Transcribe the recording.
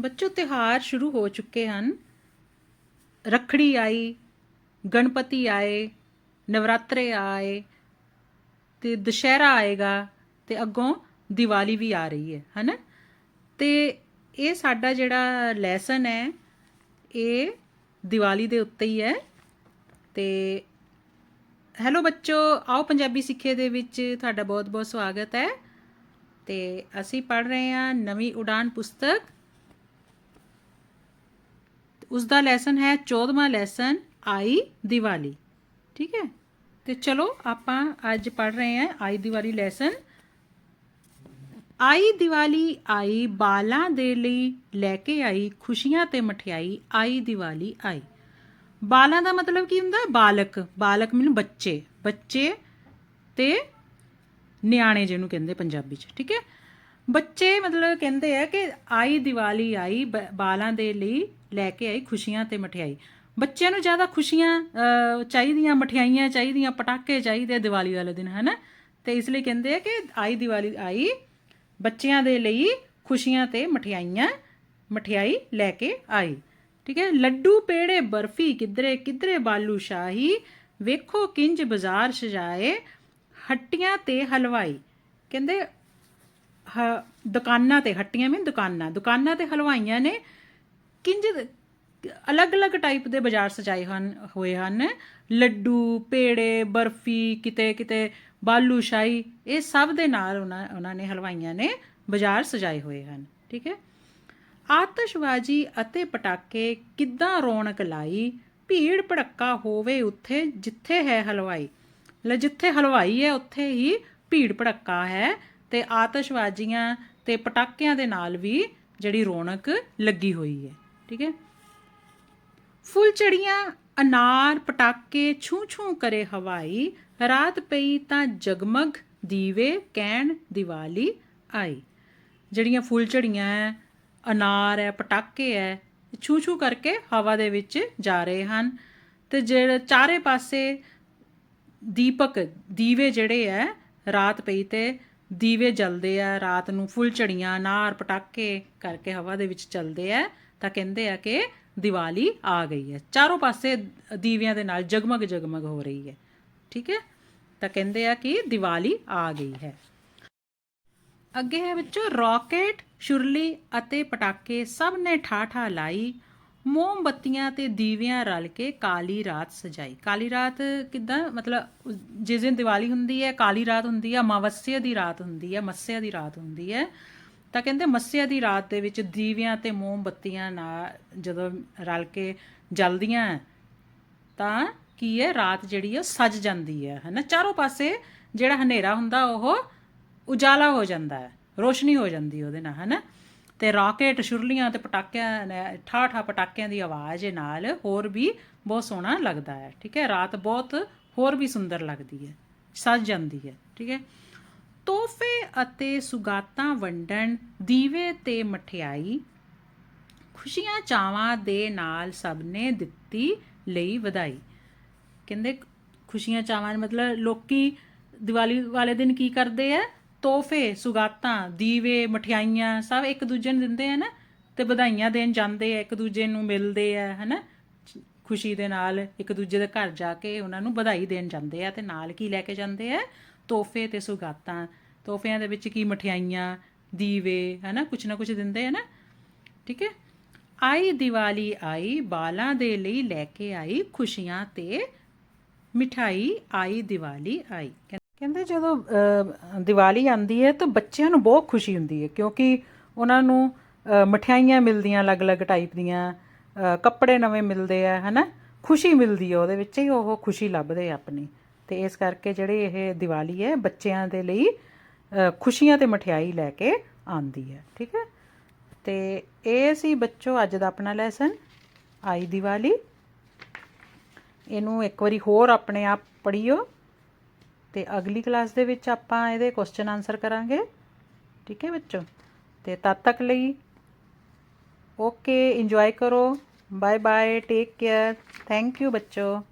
ਬੱਚੋ ਤਿਹਾਰ ਸ਼ੁਰੂ ਹੋ ਚੁੱਕੇ ਹਨ। ਰੱਖੜੀ ਆਈ, ਗਣਪਤੀ ਆਏ, ਨਵਰਾਤਰੇ ਆਏ, ਤੇ ਦੁਸ਼ਹਿਰਾ ਆਏਗਾ ਤੇ ਅੱਗੋਂ ਦੀਵਾਲੀ ਵੀ ਆ ਰਹੀ ਹੈ, ਹਨਾ? ਤੇ ਇਹ ਸਾਡਾ ਜਿਹੜਾ ਲੈਸਨ ਹੈ, ਇਹ ਦੀਵਾਲੀ ਦੇ ਉੱਤੇ ਹੀ ਹੈ। ਤੇ ਹੈਲੋ ਬੱਚੋ, ਆਓ ਪੰਜਾਬੀ ਸਿੱਖੇ ਦੇ ਵਿੱਚ ਤੁਹਾਡਾ ਬਹੁਤ-ਬਹੁਤ ਸਵਾਗਤ ਹੈ। ਤੇ ਅਸੀਂ ਪੜ ਰਹੇ ਹਾਂ ਨਵੀਂ ਉਡਾਨ ਪੁਸਤਕ ਉਸ ਦਾ ਲੈਸਨ ਹੈ 14ਵਾਂ ਲੈਸਨ ਆਈ ਦੀਵਾਲੀ। ਠੀਕ ਹੈ? ਤੇ ਚਲੋ, ਆਪਾਂ ਅੱਜ ਪੜ ਰਹੇ ਹਾਂ ਆਈ ਦੀਵਾਲੀ ਲੈਸਨ ਆਈ ਦੀਵਾਲੀ ਆਈ, ਬਾਲਾਂ ਦੇ ਲਈ ਲੈ ਕੇ ਆਈ, ਖੁਸ਼ੀਆਂ ਤੇ ਮਠਿਆਈ, ਆਈ ਦੀਵਾਲੀ ਆਈ। ਬਾਲਾਂ ਦਾ ਮਤਲਬ ਕੀ ਹੁੰਦਾ? ਬਾਲਕ। ਬਾਲਕ ਮੀਨ ਬੱਚੇ। ਬੱਚੇ ਤੇ ਨਿਆਣੇ ਜਿਹਨੂੰ ਕਹਿੰਦੇ ਪੰਜਾਬੀ ਚ। ਠੀਕ ਹੈ? ਬੱਚੇ ਮਤਲਬ ਕਹਿੰਦੇ ਆ ਕਿ ਆਈ ਦੀਵਾਲੀ ਆਈ, ਬ- ਬਾਲਾਂ ਦੇ ਲਈ ਲੈ ਕੇ ਆਈ, ਖੁਸ਼ੀਆਂ ਤੇ ਮਠਿਆਈ। ਬੱਚਿਆਂ ਨੂੰ ਜ਼ਿਆਦਾ ਖੁਸ਼ੀਆਂ ਚਾਹੀਦੀਆਂ, ਮਠਿਆਈਆਂ ਚਾਹੀਦੀਆਂ, ਪਟਾਕੇ ਚਾਹੀਦੇ ਦੀਵਾਲੀ ਵਾਲੇ ਦਿਨ, ਹਨਾ? ਤੇ ਇਸ ਲਈ ਕਹਿੰਦੇ ਆ ਕਿ ਆਈ ਦੀਵਾਲੀ ਆਈ, ਬੱਚਿਆਂ ਦੇ ਲਈ ਖੁਸ਼ੀਆਂ ਤੇ ਮਠਿਆਈਆਂ, ਮਠਿਆਈ ਲੈ ਕੇ ਆਈ। ਠੀਕ ਹੈ? ਲੱਡੂ, ਪੇੜੇ, ਬਰਫੀ, ਕਿਧਰੇ ਕਿਧਰੇ ਬਾਲੂ ਸ਼ਾਹੀ, ਵੇਖੋ ਕਿੰਜ ਬਾਜ਼ਾਰ ਸਜਾਏ, ਹੱਟੀਆਂ ਤੇ ਹਲਵਾਈ। ਕਹਿੰਦੇ ਦੁਕਾਨਾਂ ਤੇ ਹੱਟੀਆਂ ਮੀਨ ਦੁਕਾਨਾਂ ਦੁਕਾਨਾਂ ਤੇ ਹਲਵਾਈਆਂ ਨੇ ਕਿੰਜ ਅਲੱਗ-ਅਲੱਗ ਟਾਈਪ ਦੇ ਬਾਜ਼ਾਰ ਸਜਾਏ ਹਨ, ਹੋਏ ਹਨ। ਲੱਡੂ, ਪੇੜੇ, ਬਰਫੀ, ਕਿਤੇ ਕਿਤੇ ਬਾਲੂ ਸ਼ਾਹੀ, ਇਹ ਸਭ ਦੇ ਨਾਲ ਉਹਨਾਂ ਉਹਨਾਂ ਨੇ ਹਲਵਾਈਆਂ ਨੇ ਬਾਜ਼ਾਰ ਸਜਾਏ ਹੋਏ ਹਨ, ਠੀਕ ਹੈ? ਆਤਸ਼ਬਾਜ਼ੀ ਅਤੇ ਪਟਾਕੇ ਕਿੱਦਾਂ ਰੌਣਕ ਲਾਈ? ਭੀੜ ਭੜੱਕਾ ਹੋਵੇ ਉੱਥੇ, ਜਿੱਥੇ ਹੈ ਹਲਵਾਈ। ਲੈ, ਜਿੱਥੇ ਹਲਵਾਈ ਹੈ, ਉੱਥੇ ਹੀ ਭੀੜ ਭੜੱਕਾ ਹੈ। ਤੇ ਆਤਸ਼ਬਾਜ਼ੀਆਂ ਤੇ ਪਟਾਕਿਆਂ ਦੇ ਨਾਲ ਵੀ ਜਿਹੜੀ ਰੌਣਕ ਲੱਗੀ ਹੋਈ ਹੈ। ਠੀਕ ਹੈ? ਫੁੱਲ ਚੜੀਆਂ, ਅਨਾਰ, ਪਟਾਕੇ ਛੂ ਛੂ ਕਰੇ ਹਵਾਈ, ਰਾਤ ਪਈ ਤਾਂ ਜਗਮਗ, ਦੀਵੇ ਕਹਿਣ ਦੀਵਾਲੀ ਆਈ। ਜਿਹੜੀਆਂ ਫੁੱਲ ਝੜੀਆਂ ਹੈ ਅਨਾਰ ਹੈ ਪਟਾਕੇ ਹੈ ਛੂ ਛੂ ਕਰਕੇ ਹਵਾ ਦੇ ਵਿੱਚ ਜਾ ਰਹੇ ਹਨ ਤੇ ਜਿਹੜੇ ਚਾਰੇ ਪਾਸੇ ਦੀਪਕ, ਦੀਵੇ ਜਿਹੜੇ ਐ, ਰਾਤ ਪਈ ਤੇ ਦੀਵੇ ਜਲਦੇ ਆ, ਰਾਤ ਨੂੰ ਫੁੱਲ ਝੜੀਆਂ ਅਨਾਰ ਪਟਾਕੇ ਕਰਕੇ ਹਵਾ ਦੇ ਵਿੱਚ ਚੱਲਦੇ ਆ, ਤਾਂ ਕਹਿੰਦੇ ਆ ਕਿ ਦੀਵਾਲੀ ਆ ਗਈ ਹੈ। ਚਾਰੋਂ ਪਾਸੇ ਦੀਵਿਆਂ ਦੇ ਨਾਲ ਜਗਮਗ ਜਗਮਗ ਹੋ ਰਹੀ ਹੈ। ਠੀਕ ਹੈ? ਤਾਂ ਕਹਿੰਦੇ ਆ ਕਿ ਦੀਵਾਲੀ ਆ ਗਈ ਹੈ। ਅੱਗੇ ਹੈ ਵਿੱਚੋਂ ਰਾਕੇਟ ਸ਼ੁਰਲੀ ਅਤੇ ਪਟਾਕੇ ਸਭ ਨੇ ਠਾਠਾ ਲਾਈ। ਮੋਮਬੱਤੀਆਂ ਤੇ ਦੀਵਿਆਂ ਰਲ ਕੇ ਕਾਲੀ ਰਾਤ ਸਜਾਈ। ਕਾਲੀ ਰਾਤ ਕਿਦਾਂ? ਮਤਲਬ ਜਿਸ ਦਿਨ ਦੀਵਾਲੀ ਹੁੰਦੀ ਹੈ, ਕਾਲੀ ਰਾਤ ਹੁੰਦੀ ਹੈ, ਅਮਾਵਸਿਆ ਦੀ ਰਾਤ ਹੁੰਦੀ ਹੈ, ਮੱਸਿਆ ਦੀ ਰਾਤ ਹੁੰਦੀ ਹੈ। ਤਾਂ ਕਹਿੰਦੇ ਮੱਸਿਆ ਦੀ ਰਾਤ ਦੇ ਵਿੱਚ ਦੀਵਿਆਂ ਤੇ ਮੋਮਬੱਤੀਆਂ ਨਾਲ ਜਦੋਂ ਰਲ ਕੇ ਜਲਦੀਆਂ, ਤਾਂ ਕੀ ਹੈ? ਰਾਤ ਜਿਹੜੀ ਹੈ ਸਜ ਜਾਂਦੀ ਹੈ, ਹਨਾ? ਚਾਰੋਂ ਪਾਸੇ ਜਿਹੜਾ ਹਨੇਰਾ ਹੁੰਦਾ, ਉਹ ਉਜਾਲਾ ਹੋ ਜਾਂਦਾ ਹੈ, ਰੋਸ਼ਨੀ ਹੋ ਜਾਂਦੀ ਉਹਦੇ ਨਾਲ, ਹਨਾ? ਤੇ ਰਾਕੇਟ ਸ਼ੁਰਲੀਆਂ ਤੇ ਪਟਾਕਿਆਂ ਨੇ ਠਾ ਠਾ ਪਟਾਕਿਆਂ ਦੀ ਆਵਾਜ਼ ਨਾਲ, ਹੋਰ ਵੀ ਬਹੁਤ ਸੋਹਣਾ ਲੱਗਦਾ ਹੈ, ਠੀਕ ਹੈ? ਰਾਤ ਬਹੁਤ ਹੋਰ ਵੀ ਸੁੰਦਰ ਲੱਗਦੀ ਹੈ, ਸੱਜ ਜਾਂਦੀ ਹੈ, ਠੀਕ ਹੈ? ਤੋਹਫੇ ਅਤੇ ਸੁਗਾਤਾਂ ਵੰਡਣ, ਦੀਵੇ ਤੇ ਮਠਿਆਈ, ਖੁਸ਼ੀਆਂ ਚਾਵਾਂ ਦੇ ਨਾਲ ਸਭ ਨੇ ਦਿੱਤੀ ਲਈ ਵਧਾਈ। ਕਹਿੰਦੇ, ਖੁਸ਼ੀਆਂ ਚਾਵਾਂ ਮਤਲਬ ਲੋਕੀ ਦੀਵਾਲੀ ਵਾਲੇ ਦਿਨ ਕੀ ਕਰਦੇ ਆ ਤੋਹਫੇ, ਸੁਗਾਤਾਂ, ਦੀਵੇ, ਮਠਿਆਈਆਂ ਸਭ ਇੱਕ ਦੂਜੇ ਨੂੰ ਦਿੰਦੇ ਆ ਨਾ, ਤੇ ਵਧਾਈਆਂ ਦੇਣ ਜਾਂਦੇ ਆ, ਇੱਕ ਦੂਜੇ ਨੂੰ ਮਿਲਦੇ ਆ, ਹਨਾ? ਖੁਸ਼ੀ ਦੇ ਨਾਲ ਇੱਕ ਦੂਜੇ ਦੇ ਘਰ ਜਾ ਕੇ ਉਹਨਾਂ ਨੂੰ ਵਧਾਈ ਦੇਣ ਜਾਂਦੇ ਆ ਤੇ ਨਾਲ ਕੀ ਲੈ ਕੇ ਜਾਂਦੇ ਆ? ਤੋਹਫੇ ਤੇ ਸੁਗਾਤਾਂ। ਤੋਹਫਿਆਂ ਦੇ ਵਿੱਚ ਕੀ? ਮਠਿਆਈਆਂ, ਦੀਵੇ, ਹਨਾ? ਕੁਛ ਨਾ ਕੁਛ ਦਿੰਦੇ ਆ ਨਾ? ਠੀਕ ਹੈ? ਆਈ ਦੀਵਾਲੀ ਆਈ, ਬਾਲਾਂ ਦੇ ਲਈ ਲੈ ਕੇ ਆਈ, ਖੁਸ਼ੀਆਂ ਤੇ ਮਿਠਾਈ ਆਈ, ਦੀਵਾਲੀ ਆਈ। ਕਹਿੰ- ਕਹਿੰਦੇ ਜਦੋਂ ਦੀਵਾਲੀ ਆਉਂਦੀ ਹੈ ਤਾਂ ਬੱਚਿਆਂ ਨੂੰ ਬਹੁਤ ਖੁਸ਼ੀ ਹੁੰਦੀ ਹੈ ਕਿਉਂਕਿ ਉਹਨਾਂ ਨੂੰ ਮਠਿਆਈਆਂ ਮਿਲਦੀਆਂ ਅਲੱਗ-ਅਲੱਗ ਟਾਈਪ ਦੀਆਂ ਕੱਪੜੇ ਨਵੇਂ ਮਿਲਦੇ ਆ, ਹਨਾ? ਖੁਸ਼ੀ ਮਿਲਦੀ ਹੈ ਉਹਦੇ ਵਿੱਚ ਹੀ, ਉਹ ਖੁਸ਼ੀ ਲੱਭਦੇ ਆਪਣੀ। ਤੇ ਇਸ ਕਰਕੇ ਜਿਹੜੀ ਇਹ ਦੀਵਾਲੀ ਹੈ, ਬੱਚਿਆਂ ਦੇ ਲਈ ਖੁਸ਼ੀਆਂ ਤੇ ਮਠਿਆਈ ਲੈ ਕੇ ਆਉਂਦੀ ਹੈ, ਠੀਕ ਹੈ? ਤੇ ਇਹ ਸੀ ਬੱਚੋ ਅੱਜ ਦਾ ਆਪਣਾ ਲੈਸਨ ਆਈ ਦੀਵਾਲੀ। ਇਹਨੂੰ ਇੱਕ ਵਾਰੀ ਹੋਰ ਆਪਣੇ ਆਪ ਪੜ੍ਹੀਓ। ਤੇ ਅਗਲੀ ਕਲਾਸ ਦੇ ਵਿੱਚ ਆਪਾਂ ਇਹਦੇ ਕੁਐਸਚਨ ਆਨਸਰ ਕਰਾਂਗੇ। ਠੀਕ ਹੈ ਬੱਚੋ? ਤੇ ਤਦ ਤੱਕ ਲਈ ਓਕੇ ਇੰਜੋਏ ਕਰੋ। Bye bye take care thank you ਬੱਚੋ।